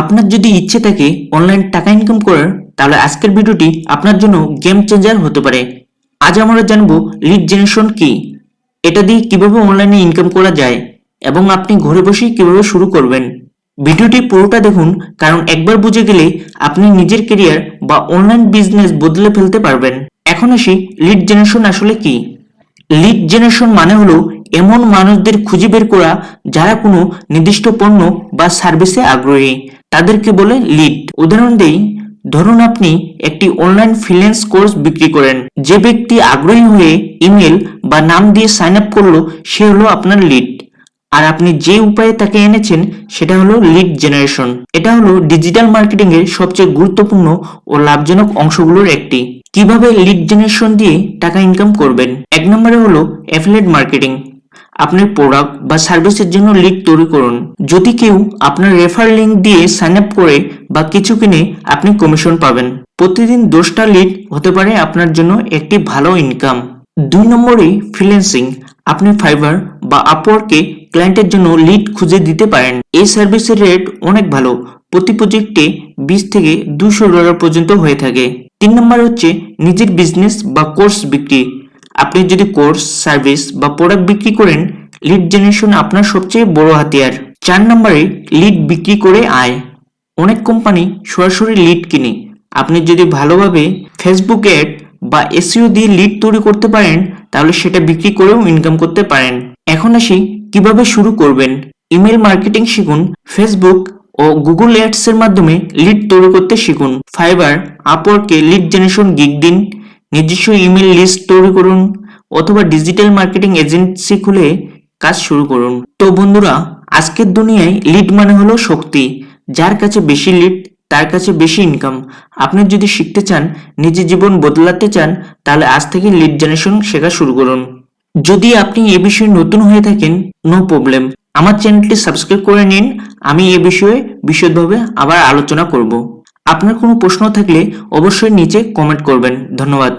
আপনার যদি ইচ্ছে থাকে অনলাইন টাকা ইনকাম করার, তাহলে আজকের ভিডিওটি আপনার জন্য গেম চেঞ্জার হতে পারে। আজ আমরা জানব লিড জেনারেশন কি, এটা দিয়ে কীভাবে অনলাইনে ইনকাম করা যায়, এবং আপনি ঘরে বসেই কীভাবে শুরু করবেন। ভিডিওটি পুরোটা দেখুন, কারণ একবার বুঝে গেলে আপনি নিজের কেরিয়ার বা অনলাইন বিজনেস বদলে ফেলতে পারবেন। এখন আসি লিড জেনারেশন আসলে কি। লিড জেনারেশন মানে হলো এমন মানুষদের খুঁজে বের করা যারা কোনো নির্দিষ্ট পণ্য বা সার্ভিসে আগ্রহী। তাদেরকে বলে লিড উদাহরণ দেই, ধরুন আপনি একটি অনলাইন ফ্রিল্যান্স কোর্স বিক্রি করেন। যে ব্যক্তি আগ্রহী হয়ে ইমেল বা নাম দিয়ে সাইন আপ করল, সে হলো আপনার লিড আর আপনি যে উপায়ে তাকে এনেছেন, সেটা হলো লিড জেনারেশন এটা হলো ডিজিটাল মার্কেটিং এর সবচেয়ে গুরুত্বপূর্ণ ও লাভজনক অংশগুলোর একটি। কীভাবে লিড জেনারেশন দিয়ে টাকা ইনকাম করবেন? এক নম্বরে হলো অ্যাফিলিয়েট মার্কেটিং আপনার প্রোডাক্ট বা সার্ভিসের জন্য লিড তৈরি করুন। যদি কেউ আপনার রেফার লিঙ্ক দিয়ে সাইন আপ করে বা কিছু কিনে আপনি কমিশন পাবেন। প্রতিদিন দশটা লিড হতে পারে আপনার জন্য একটি ভালো ইনকাম দুই নম্বরে ফ্রিল্যান্সিং আপনি ফাইবার বা আপওয়ার্কে ক্লায়েন্টের জন্য লিড খুঁজে দিতে পারেন। এই সার্ভিসের রেট অনেক ভালো। প্রতি প্রজেক্টে বিশ থেকে দুশো ডলার পর্যন্ত হয়ে থাকে। তিন নম্বর হচ্ছে নিজের বিজনেস বা কোর্স বিক্রি। আপনি যদি কোর্স, সার্ভিস বা প্রোডাক্ট বিক্রি করেন লিড জেনারেশন আপনার সবচেয়ে বড় হাতিয়ার। চার নম্বরে লিড বিক্রি করে আয়। অনেক কোম্পানি সরাসরি লিড কিনে। আপনি যদি ভালোভাবে ফেসবুক অ্যাড বা এসইও দিয়ে লিড তৈরি করতে পারেন, তাহলে সেটা বিক্রি করেও ইনকাম করতে পারেন। এখন আসি, কীভাবে শুরু করবেন? ইমেল মার্কেটিং শিখুন ফেসবুক ও গুগল অ্যাডস এর মাধ্যমে লিড তৈরি করতে শিখুন। ফাইবার আপওয়ার্কে লিড জেনারেশন গিগ দিন। নিজস্ব ইমেল লিস্ট তৈরি করুন অথবা ডিজিটাল মার্কেটিং এজেন্সি খুলে কাজ শুরু করুন। তো বন্ধুরা, আজকের দুনিয়ায় লিড মানে হলো শক্তি। যার কাছে বেশি লিড তার কাছে বেশি ইনকাম আপনি যদি শিখতে চান নিজের জীবন বদলাতে চান, তাহলে আজ থেকে লিড জেনারেশন শেখা শুরু করুন। যদি আপনি এ বিষয়ে নতুন হয়ে থাকেন নো প্রবলেম আমার চ্যানেলটি সাবস্ক্রাইব করে নিন। আমি এ বিষয়ে বিশদভাবে আবার আলোচনা করব। আপনার কোনো প্রশ্ন থাকলে অবশ্যই নিচে কমেন্ট করবেন। ধন্যবাদ।